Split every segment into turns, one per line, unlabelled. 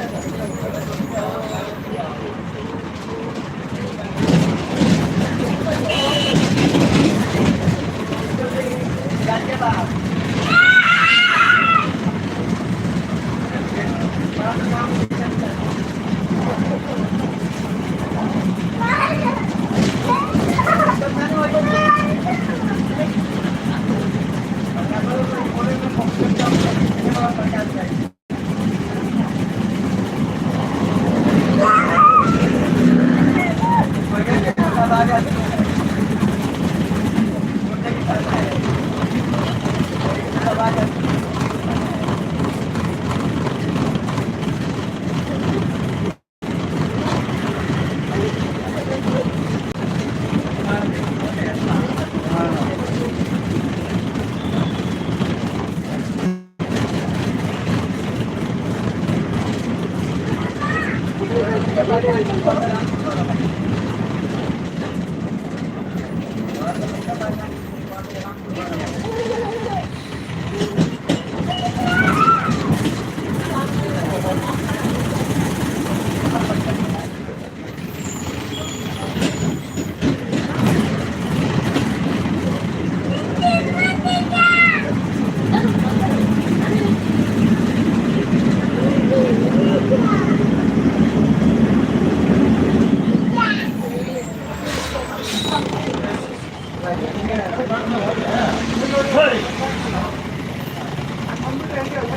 Hi welcome Thank you.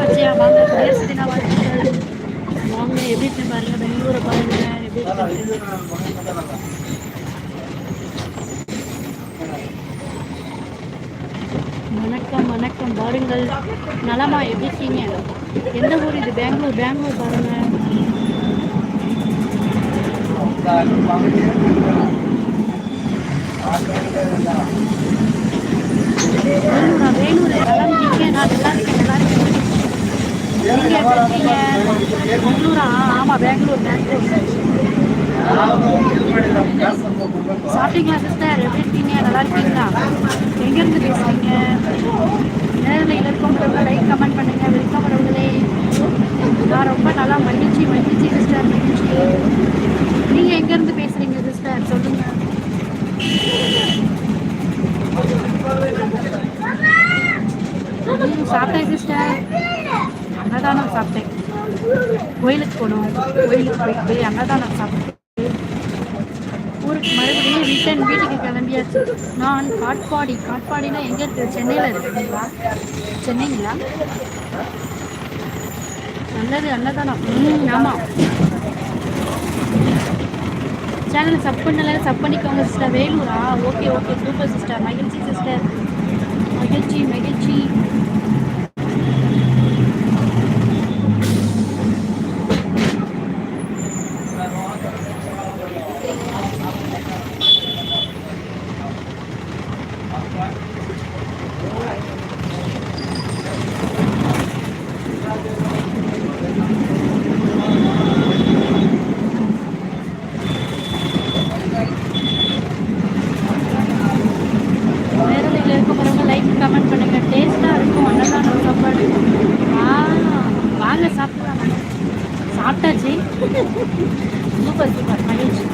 வச்சியா வாங்க குடியரசு தின வாழ்த்துக்கள் வாங்க எப்படி இருக்கு பாருங்க பெங்களூரை பாருங்க எப்படி இருக்கு வணக்கம் வணக்கம். பாருங்கள் நலமா எப்படி இருக்கீங்க? எந்த ஊர் இது? பெங்களூர் பெங்களூர் பாருங்க. வேலூரா வேலூர் நல்லா இருக்கீங்க. நான் நல்லா இருக்கேன் நல்லா இருக்கேன். நீங்க எப்படி இருக்கீங்க? பெங்களூரா? ஆமாம் பெங்களூர் பெங்களூர். சாப்பிட்டீங்களா சிஸ்டர் எப்படி இருக்கீங்க நல்லா இருக்கீங்களா? எங்கேருந்து பேசுறீங்க? நேரில் இருக்கவங்க லைக் கமெண்ட் பண்ணுங்க. வெல்கம் வரவங்களே நான் ரொம்ப நல்லா மன்னிச்சு மன்னிச்சு சிஸ்டர் மகிழ்ச்சி. நீங்கள் எங்கேருந்து பேசுறீங்க சிஸ்டர் சொல்லுங்கள் சாப்பிட்டேன் சிஸ்டர் அன்னதானம் சாப்பிட்டேன். கோயிலுக்கு போனோம். கோயிலுக்கு போயிட்டு அன்னதானம் சாப்பிட்டேன். ஊருக்கு மறுபடியும் ரிட்டன் வீட்டுக்கு கிளம்பியாச்சு. நான் காட்பாடி காட்பாடினா எங்கே இருக்குது சென்னையில் இருக்குங்களா? சென்னைங்களா? நல்லது அன்னதானம் ம் ஆமாம் சேனலை சப் பண்ணல சப் பண்ணிக்கோங்க sister வேலூரா? Okay okay. Super sister மகிழ்ச்சி சிஸ்டர் மகிழ்ச்சி மகிழ்ச்சி நேரலையில் இருக்க போகிறவங்க லைக் கமெண்ட் பண்ணுங்க டேஸ்ட்டாக இருக்கும் அன்னதானம் சாப்பாடு ஆ வாங்க சாப்பிடலாம் சாப்பிட்டாச்சு சூப்பர் சூப்பர் மகிழ்ச்சி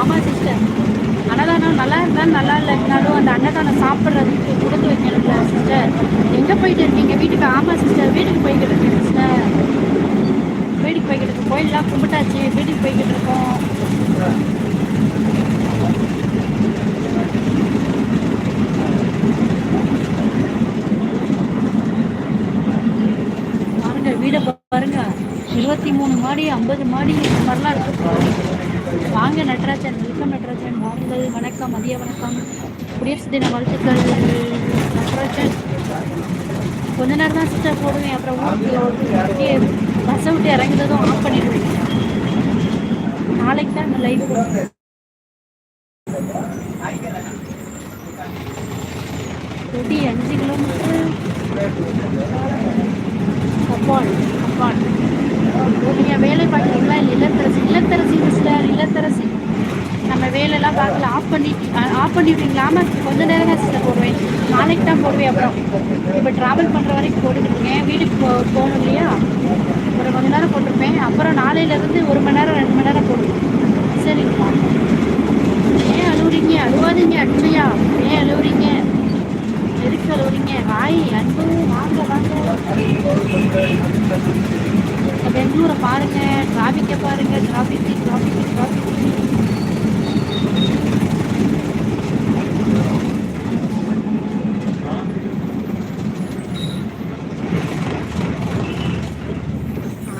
ஆமா சிஸ்டர் அன்னதானம் நல்லா இருந்தாலும் நல்லா இல்லைனாலும் அந்த அன்னதானம் சாப்பிட்றதுக்கு கொடுத்து வைக்கணும்ல சிஸ்டர் எங்கே போயிட்டு இருக்கீங்க வீட்டுக்கு ஆமாம் சிஸ்டர் வீட்டுக்கு போய்கிட்டு இருக்கேன் சிஸ்டர் வீட்டுக்கு போய்கிட்டு இருக்கோம் கோயிலெலாம் கும்பிட்டாச்சு வீட்டுக்கு போய்கிட்டு இருக்கோம். பாருங்க வீடை பாருங்க. இருபத்தி மூணு மாடி ஐம்பது மாடி இந்த மாதிரிலாம் இருக்கு வாங்க நட்ராஜன். வெல்கம் நடராஜன். வாருங்கள் வணக்கம் மதிய வணக்கம். குடியரசு தின வாழ்த்துக்கள் நடராஜன். கொஞ்ச நேரம் தான் சிஸ்டர் போடுவேன். அப்புறம் அப்படியே பஸ்ஸை விட்டு இறங்குனதும் ஆஃப் பண்ணிடுவேன். நாளைக்கு தான் இந்த லைஃப் கொடி அஞ்சு கிலோமீட்டர் அப்பால் அப்பால் நீங்கள் வேலை பார்க்குறீங்களா? இல்லை இல்லத்தரசி இல்லத்தரசி மிஸ்டர் இல்லத்தரசி. நம்ம வேலையெல்லாம் பார்க்கல. ஆஃப் பண்ணி ஆஃப் பண்ணிவிட்டீங்களா மேம் கொஞ்ச நேரம் தான் சிஸ்டர் போடுவேன். நாளைக்கு தான் போடுவேன் அப்புறம். இப்போ ட்ராவல் பண்ணுற வரைக்கும் போட்டுக்கிட்டு இருக்கேன். வீட்டுக்கு போ போகணும் இல்லையா? ஒரு கொஞ்ச நேரம் போட்டிருப்பேன். அப்புறம் நாளையிலேருந்து ஒரு மணி நேரம் ரெண்டு மணி நேரம் போடுவேன். சரிங்களா ஏன் அழுவுறீங்க? அழுவாதீங்க அன்பையா ஏன் அழுவுறீங்க? எதுக்கு அழுவுறீங்க? வாய் அன்பு வாங்க வாங்க. பெங்களூரை பாருங்கள் டிராஃபிக்கை பாருங்க டிராஃபிக் டிராஃபிக் டிராஃபிக்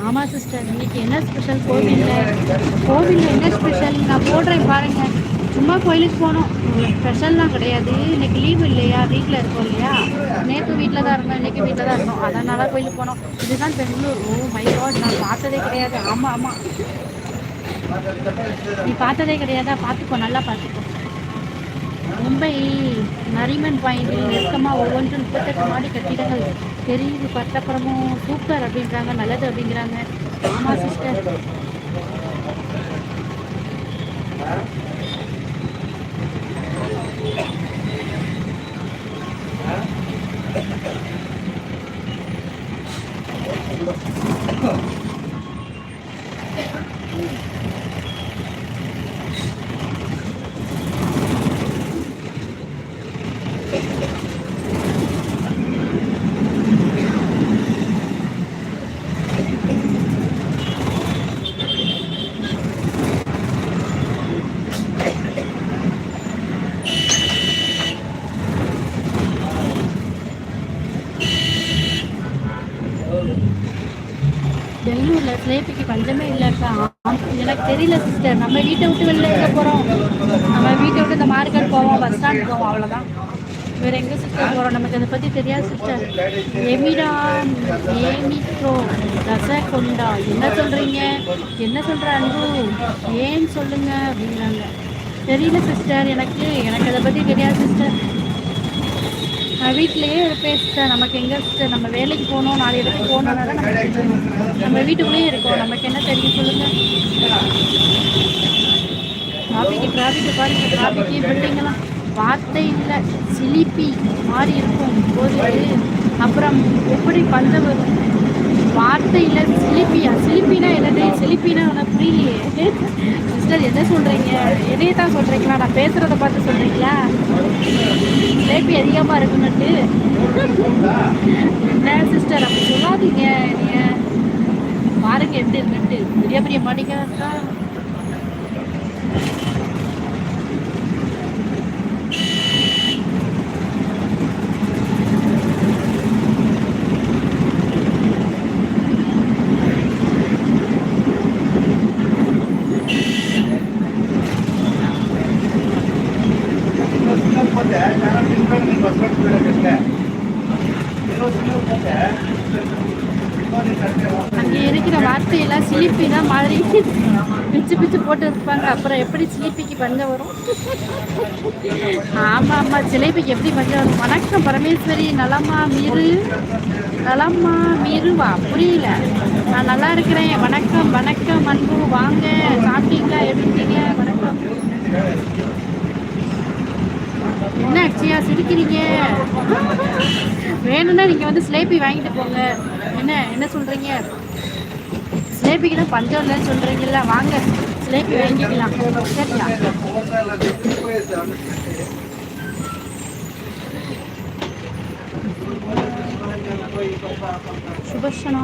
ஆமாம் சிஸ்டர் இன்னைக்கு என்ன ஸ்பெஷல் கோவிலில். கோவிலில் என்ன ஸ்பெஷல் நான் போடுறேன் பாருங்கள் சும்மா கோயிலுக்கு போனோம். ஸ்பெஷல்லாம் கிடையாது. இன்னைக்கு லீவு இல்லையா? வீட்டில் இருக்கோம் இல்லையா? நேற்று வீட்டில் தான் இருந்தோம். இன்னைக்கு வீட்டில் தான் இருந்தோம். அதனால கோயிலுக்கு போனோம். இதுதான் பெங்களூர். ஓ மை காட் நான் பார்த்ததே கிடையாது. ஆமாம் ஆமாம் நீ பார்த்ததே கிடையாதா? பார்த்துக்கோ நல்லா பார்த்துக்கோ. மும்பை நரிமன் பாயிண்டில் நெருக்கமாக ஒவ்வொன்றும் முப்பத்தெட்டு மாடி கட்டிடங்கள். தெரியுது பட்டப்புறமும் சூப்பர் அப்படின்றாங்க நல்லது அப்படிங்கிறாங்க ஆமாம் சிஸ்டர் பஞ்சமே இல்லைக்கா எனக்கு தெரியல சிஸ்டர் நம்ம வீட்டை விட்டு வெளில எங்கே போகிறோம் நம்ம வீட்டை விட்டு இந்த மார்க்கெட் போவோம் பஸ் ஸ்டாண்ட் போவோம் அவ்வளோதான் வேற எங்கே சிஸ்டர் போகிறோம் நமக்கு அதை பற்றி தெரியாது சிஸ்டர் எமிடா ஏமிக்ரோ ரசகொண்டா என்ன சொல்கிறீங்க என்ன சொல்கிற அன்பு? ஏன்னு சொல்லுங்க? அப்படிங்கிறாங்க. தெரியல சிஸ்டர் எனக்கு எனக்கு அதை பற்றி தெரியாது சிஸ்டர் வீட்டிலேயே இருப்பேன் சிஸ்டர் நமக்கு எங்கே சிஸ்டர் நம்ம வேலைக்கு போகணும் நாலு இடத்துக்கு போகணுன்னா தான் நமக்கு தெரியும் நம்ம வீட்டுக்குள்ளேயே இருக்கோம். நமக்கு என்ன தெரியும் சொல்லுங்கள் டிராஃபிக் டிராஃபிக் பாருங்க. டிராஃபிக்கு பில்டிங்கெல்லாம் வார்த்தை இல்லை. சிலிப்பி மாறி இருக்கும். போது அப்புறம் எப்படி பஞ்சம் வரும் வார்த்தையில் சிலிப்பியா? சிலிப்பினா என்னது? சிலிப்பினா உனக்கு புரியலையே. சிஸ்டர் என்ன சொல்கிறீங்க என்னையே தான் சொல்கிறீங்களா நான் பேசுகிறத பார்த்து சொல்கிறீங்களா சிலிப்பி அதிகமாக இருக்குன்னுட்டு. என்ன சிஸ்டர் அப்படி சொல்லாதீங்க நீங்கள் பாருங்க எப்படி இருக்குன்ட்டு பெரிய பெரிய மாட்டிக்கா அங்கே இருக்கிற வார்த்தையெல்லாம் சிலிப்பினா மாதிரி பிச்சு பிச்சு போட்டு இருப்பாங்க. அப்புறம் எப்படி சிலிப்பிக்கு பஞ்சம் வரும்? ஆமாம் ஆமாம் சிலைப்பிக்கு எப்படி பஞ்சம் வரும்? வணக்கம் பரமேஸ்வரி. நலமா மீறு. நலமா மீறுவா. புரியல. நான் நல்லா இருக்கிறேன். வணக்கம் வணக்கம் அன்பு. வாங்க சாப்பிட்டீங்களா? எப்படி வணக்கம். என்ன அச்சியா சிரிக்கிறீங்க? வேணும்னா நீங்கள் வந்து ஸ்லேபி வாங்கிட்டு போங்க. என்ன என்ன சொல்கிறீங்க ஸ்லேபிக்கு தான் பஞ்சம் இல்லைன்னு சொல்கிறீங்கல்ல வாங்க. ஸ்லேபி வாங்கிக்கலாம். சரியா? சுபர்ஷனா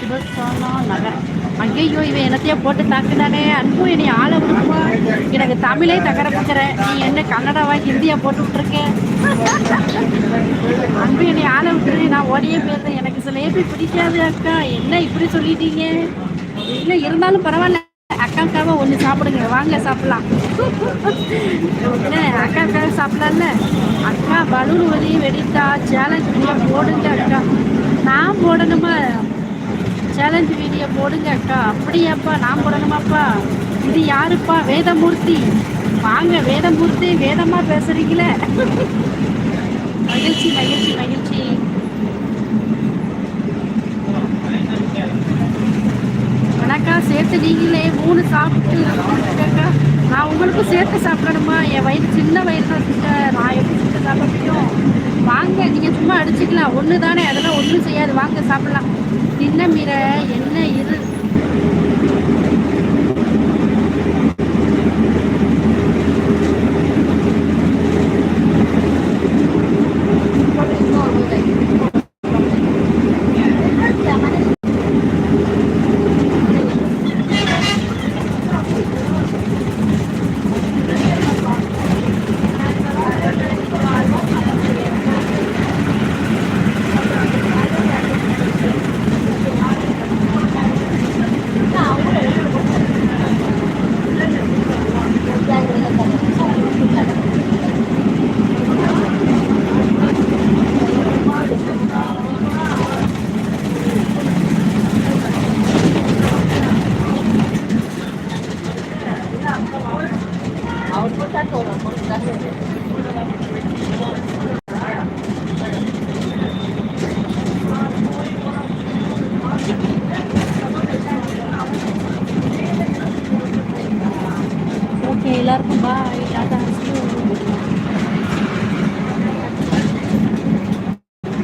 சுபர்ஷனா நகர் ஐயோ இவன் என்னத்தையோ போட்டு தாக்குதானே அன்பு என்னை ஆள விடுமா? எனக்கு தமிழே தகர பக்கிற நீ என்ன கன்னடாவா ஹிந்தியா போட்டு விட்டுருக்க? அன்பு என்னை ஆள விட்டுரு நான் ஓடியே போயிருந்தேன் எனக்கு சில ஏபி பிடிக்காது அக்கா. என்ன இப்படி சொல்லிட்டீங்க? இல்லை இருந்தாலும் பரவாயில்ல. அக்காக்காக ஒன்று சாப்பிடுங்க. வாங்க சாப்பிட்லாம். என்ன அக்காக்காக சாப்பிடலாம்ல? அக்கா பலூன் வலி வெடித்தா சேலஞ்ச் வீடியோ போடுங்க அக்கா. நான் போடணுமா? சேலஞ்ச் வீடியோ போடுங்க அக்கா. அப்படியாப்பா நான் போடணுமாப்பா? இது யாருப்பா வேதமூர்த்தி? வாங்க வேதமூர்த்தி வேதமா பேசுறீங்களே. மகிழ்ச்சி மகிழ்ச்சி மகிழ்ச்சி. அக்கா சேர்த்து நீங்களே மூணு சாப்பிட்டு நான் உங்களுக்கும் சேர்த்து சாப்பிடணுமா? என் வயிறு சின்ன வயிறு தான் சிஸ்டர் நான் எப்படி சிஸ்டர் சாப்பிட முடியும்? வாங்க நீங்கள் சும்மா அடிச்சுக்கலாம். ஒன்று தானே அதெல்லாம் ஒன்றும் செய்யாது. வாங்க சாப்பிடலாம். சின்ன மீரை என்ன இரு.